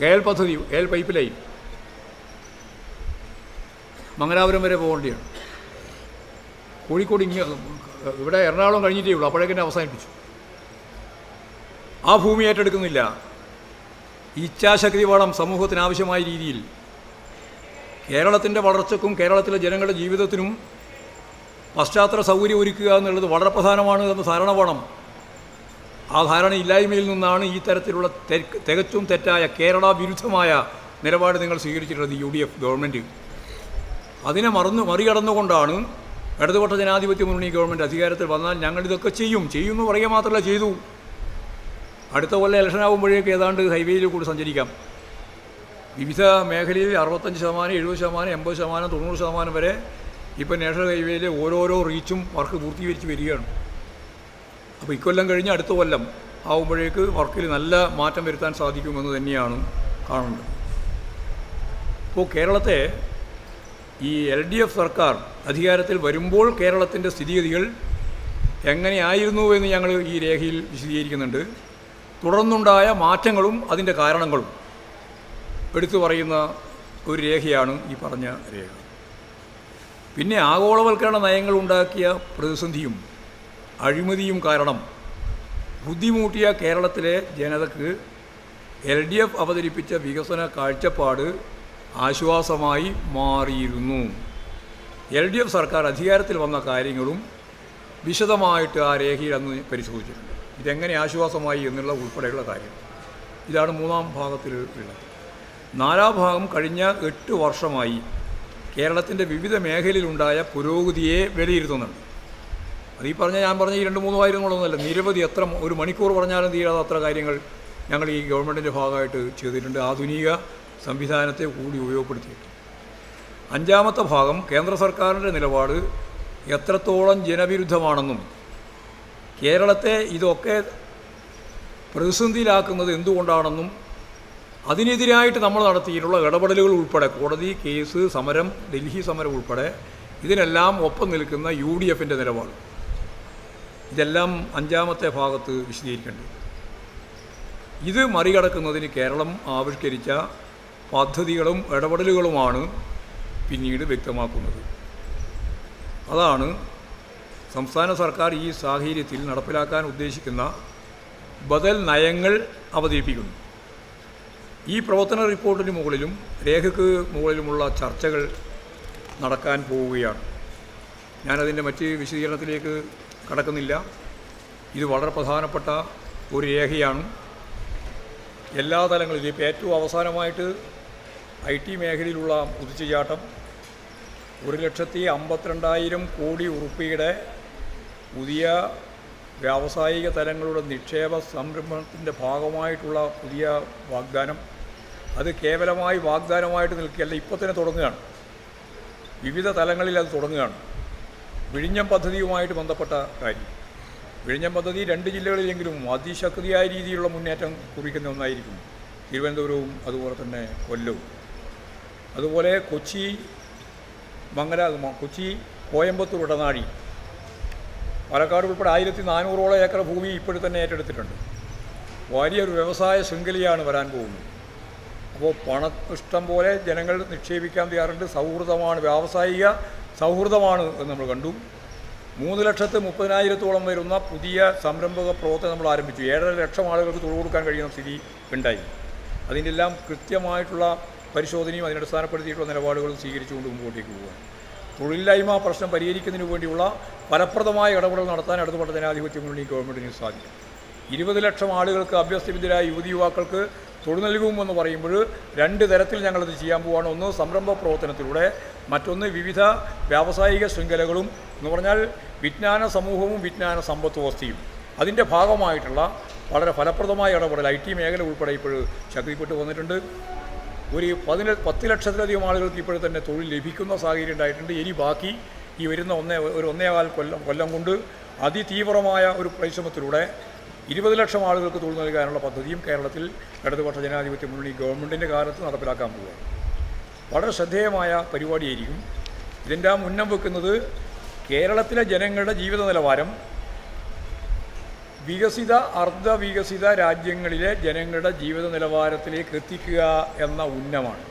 ഗയൽ പദ്ധതി ഗയൽ pipe line Mangalapuram വരെ പോകേണ്ടിയാണ് കോഴിക്കോട് ഇങ്ങനെ ഇവിടെ എറണാകുളം കഴിഞ്ഞിട്ടേ ഉള്ളൂ. അപ്പോഴേക്കും അവസാനിപ്പിച്ചു. ആ ഭൂമി ഏറ്റെടുക്കുന്നില്ല. ഇച്ഛാശക്തി വേണം സമൂഹത്തിന് ആവശ്യമായ രീതിയിൽ കേരളത്തിന്റെ വളർച്ചക്കും കേരളത്തിലെ ജനങ്ങളുടെ ജീവിതത്തിനും പശ്ചാത്തല സൗകര്യം ഒരുക്കുക എന്നുള്ളത് വളരെ പ്രധാനമാണ് എന്ന് ധാരണ വേണം ആ ധാരണ ഇല്ലായ്മയിൽ നിന്നാണ് ഈ തരത്തിലുള്ള തികച്ചും തെറ്റായ കേരള വിരുദ്ധമായ നിലപാട് നിങ്ങൾ സ്വീകരിച്ചിട്ടുള്ളത് യു ഡി എഫ് ഗവൺമെന്റ് അതിനെ മറന്നു മറികടന്നുകൊണ്ടാണ് ഇടതുപക്ഷ ജനാധിപത്യ മുന്നണി ഗവൺമെന്റ് അധികാരത്തിൽ വന്നാൽ ഞങ്ങൾ ഇതൊക്കെ ചെയ്യും. ചെയ്യുമെന്ന് പറയുക മാത്രമല്ല ചെയ്തു. അടുത്ത കൊല്ലം ഇലക്ഷൻ ആകുമ്പോഴേക്ക് ഏതാണ്ട് ഹൈവേയിൽ കൂടി സഞ്ചരിക്കാം. വിവിധ മേഖലയിൽ അറുപത്തഞ്ച് ശതമാനം എഴുപത് ശതമാനം എൺപത് ശതമാനം തൊണ്ണൂറ് ശതമാനം വരെ ഇപ്പോൾ നാഷണൽ ഹൈവേയിൽ ഓരോരോ റീച്ചും വർക്ക് പൂർത്തീകരിച്ച് വരികയാണ്. അപ്പോൾ ഇക്കൊല്ലം കഴിഞ്ഞ് അടുത്ത കൊല്ലം ആവുമ്പോഴേക്ക് വർക്കിൽ നല്ല മാറ്റം വരുത്താൻ സാധിക്കുമെന്ന് തന്നെയാണ് കാണുന്നത്. ഇപ്പോൾ കേരളത്തെ ഈ എൽ ഡി എഫ് സർക്കാർ അധികാരത്തിൽ വരുമ്പോൾ കേരളത്തിന്റെ സ്ഥിതിഗതികൾ എങ്ങനെയായിരുന്നു എന്ന് ഞങ്ങൾ ഈ രേഖയിൽ വിശദീകരിക്കുന്നുണ്ട്. തുടർന്നുണ്ടായ മാറ്റങ്ങളും അതിന്റെ കാരണങ്ങളും എടുത്തു പറയുന്ന ഒരു രേഖയാണ് ഈ പറഞ്ഞ രേഖ. പിന്നെ ആഗോളവൽക്കരണ നയങ്ങൾ ഉണ്ടാക്കിയ പ്രതിസന്ധിയും അഴിമതിയും കാരണം ബുദ്ധിമുട്ടിയ കേരളത്തിലെ ജനതക്ക് എൽ ഡി എഫ് അവതരിപ്പിച്ച വികസന കാഴ്ചപ്പാട് ആശ്വാസമായി മാറിയിരുന്നു. എൽ ഡി എഫ് സർക്കാർ അധികാരത്തിൽ വന്ന കാര്യങ്ങളും വിശദമായിട്ട് ആ രേഖയിൽ അന്ന് പരിശോധിച്ചിട്ടുണ്ട്. ഇതെങ്ങനെ ആശ്വാസമായി എന്നുള്ള ഉൾപ്പെടെയുള്ള കാര്യം. ഇതാണ് മൂന്നാം ഭാഗത്തിൽ ഉള്ളത്. നാലാം ഭാഗം കഴിഞ്ഞ എട്ട് വർഷമായി കേരളത്തിന്റെ വിവിധ മേഖലയിലുണ്ടായ പുരോഗതിയെ വിലയിരുത്തുന്നുണ്ട്. അത് ഈ പറഞ്ഞ ഞാൻ പറഞ്ഞ ഈ രണ്ട് മൂന്ന് കാര്യങ്ങളൊന്നുമല്ല. നിരവധി എത്ര ഒരു മണിക്കൂർ പറഞ്ഞാലും തീരാതെ അത്ര കാര്യങ്ങൾ ഞങ്ങൾ ഈ ഗവൺമെന്റിന്റെ ഭാഗമായിട്ട് ചെയ്തിട്ടുണ്ട്. ആധുനിക സംവിധാനത്തെ കൂടി ഉപയോഗപ്പെടുത്തിയിട്ട് അഞ്ചാമത്തെ ഭാഗം കേന്ദ്ര സർക്കാരിന്റെ നിലപാട് എത്രത്തോളം ജനവിരുദ്ധമാണെന്നും കേരളത്തെ ഇതൊക്കെ പ്രതിസന്ധിയിലാക്കുന്നത് എന്തുകൊണ്ടാണെന്നും അതിനെതിരായിട്ട് നമ്മൾ നടത്തിയിട്ടുള്ള ഇടപെടലുകൾ ഉൾപ്പെടെ കോടതി കേസ് സമരം ഡൽഹി സമരം ഉൾപ്പെടെ ഇതിനെല്ലാം ഒപ്പം നിൽക്കുന്ന യു ഡി എഫിന്റെ നിലപാട്. ഇതെല്ലാം അഞ്ചാമത്തെ ഭാഗത്ത് വിശദീകരിക്കേണ്ടത്. ഇത് മറികടക്കുന്നതിന് കേരളം ആവിഷ്കരിച്ച പദ്ധതികളും ഇടപെടലുകളുമാണ് പിന്നീട് വ്യക്തമാക്കുന്നത്. അതാണ് സംസ്ഥാന സർക്കാർ ഈ സാഹചര്യത്തിൽ നടപ്പിലാക്കാൻ ഉദ്ദേശിക്കുന്ന ബദൽ നയങ്ങൾ അവതരിപ്പിക്കുന്നു ഈ പ്രവർത്തന റിപ്പോർട്ടിന് മുകളിലും രേഖയ്ക്ക് മുകളിലുമുള്ള ചർച്ചകൾ നടക്കാൻ പോവുകയാണ്. ഞാനതിന്റെ മറ്റ് വിശദീകരണത്തിലേക്ക് കടക്കുന്നില്ല. ഇത് വളരെ പ്രധാനപ്പെട്ട ഒരു രേഖയാണ്. എല്ലാ തലങ്ങളിലും ഇപ്പോൾ ഏറ്റവും അവസാനമായിട്ട് ഐ ടി മേഖലയിലുള്ള കുതിച്ചുചാട്ടം ഒരു ലക്ഷത്തി അമ്പത്തിരണ്ടായിരം കോടി ഉറുപ്പിയുടെ പുതിയ വ്യാവസായിക തലങ്ങളുടെ നിക്ഷേപ സംരംഭത്തിന്റെ ഭാഗമായിട്ടുള്ള പുതിയ വാഗ്ദാനം. അത് കേവലമായി വാഗ്ദാനമായിട്ട് നിൽക്കുകയല്ല ഇപ്പോൾ തന്നെ തുടങ്ങുകയാണ്. വിവിധ തലങ്ങളിൽ അത് തുടങ്ങുകയാണ്. വിഴിഞ്ഞം പദ്ധതിയുമായിട്ട് ബന്ധപ്പെട്ട കാര്യം. വിഴിഞ്ഞം പദ്ധതി രണ്ട് ജില്ലകളിലെങ്കിലും അതിശക്തിയായ രീതിയിലുള്ള മുന്നേറ്റം കുറിക്കുന്ന ഒന്നായിരിക്കും തിരുവനന്തപുരവും അതുപോലെ തന്നെ കൊല്ലവും. അതുപോലെ കൊച്ചി മംഗല കൊച്ചി കോയമ്പത്തൂർ ഇടനാഴി പാലക്കാട് ഉൾപ്പെടെ ആയിരത്തി നാനൂറോളം ഏക്കർ ഭൂമി ഇപ്പോഴും തന്നെ ഏറ്റെടുത്തിട്ടുണ്ട്. വലിയൊരു വ്യവസായ ശൃംഖലയാണ് വരാൻ പോകുന്നത്. അപ്പോൾ പണം ഇഷ്ടം പോലെ ജനങ്ങൾ നിക്ഷേപിക്കാൻ തയ്യാറുണ്ട്. സൗഹൃദമാണ് വ്യാവസായിക സൗഹൃദമാണ് എന്ന് നമ്മൾ കണ്ടു. മൂന്ന് ലക്ഷത്ത് മുപ്പതിനായിരത്തോളം വരുന്ന പുതിയ സംരംഭക പ്രവർത്തനം നമ്മൾ ആരംഭിച്ചു. ഏഴര ലക്ഷം ആളുകൾക്ക് തൊഴിൽ കൊടുക്കാൻ കഴിയുന്ന സ്ഥിതി ഉണ്ടായി. അതിന്റെ എല്ലാം കൃത്യമായിട്ടുള്ള പരിശോധനയും അതിനടിസ്ഥാനപ്പെടുത്തിയിട്ടുള്ള നിലപാടുകളും സ്വീകരിച്ചുകൊണ്ട് മുമ്പോട്ടേക്ക് പോകുക തൊഴിലില്ലായ്മ പ്രശ്നം പരിഹരിക്കുന്നതിന് വേണ്ടിയുള്ള ഫലപ്രദമായ ഇടപെടൽ നടത്താൻ ഇടതുപക്ഷ ജനാധിപത്യ മുന്നണി ഗവൺമെന്റിന് സാധിക്കും. ഇരുപത് ലക്ഷം ആളുകൾക്ക് അഭ്യസ്തവിദ്യരായ യുവതി യുവാക്കൾക്ക് തൊഴിൽ നൽകുമെന്ന് പറയുമ്പോൾ രണ്ട് തരത്തിൽ ഞങ്ങളത് ചെയ്യാൻ പോവുകയാണ് ഒന്ന് സംരംഭ പ്രവർത്തനത്തിലൂടെ മറ്റൊന്ന് വിവിധ വ്യാവസായിക ശൃംഖലകളും എന്ന് പറഞ്ഞാൽ വിജ്ഞാന സമൂഹവും വിജ്ഞാന സമ്പത്ത് വ്യവസ്ഥയും. അതിന്റെ ഭാഗമായിട്ടുള്ള വളരെ ഫലപ്രദമായ ഇടപെടൽ ഐ ടി മേഖല ഉൾപ്പെടെ ഇപ്പോൾ ശക്തിപ്പെട്ടു വന്നിട്ടുണ്ട്. ഒരു പതിന പത്ത് ലക്ഷത്തിലധികം ആളുകൾക്ക് ഇപ്പോൾ തന്നെ തൊഴിൽ ലഭിക്കുന്ന സാഹചര്യം ഉണ്ടായിട്ടുണ്ട്. ഇനി ബാക്കി ഈ വരുന്ന ഒന്നേ ഒരു ഒന്നേകാൽ കൊല്ലം കൊല്ലം കൊണ്ട് അതിതീവ്രമായ ഒരു പരിശ്രമത്തിലൂടെ ഇരുപത് ലക്ഷം ആളുകൾക്ക് തൊഴിൽ നൽകാനുള്ള പദ്ധതിയും കേരളത്തിൽ ഇടതുപക്ഷ ജനാധിപത്യ മുന്നണി ഗവൺമെന്റിന്റെ കാലത്ത് നടപ്പിലാക്കാൻ പോവുകയാണ്. വളരെ ശ്രദ്ധേയമായ പരിപാടിയായിരിക്കും. ഇതിന്റെ ആ മുന്നം വെക്കുന്നത് കേരളത്തിലെ ജനങ്ങളുടെ ജീവിത നിലവാരം വികസിത അർദ്ധ വികസിത രാജ്യങ്ങളിലെ ജനങ്ങളുടെ ജീവിത നിലവാരത്തിലേക്ക് എത്തിക്കുക എന്ന ഉന്നമാണ്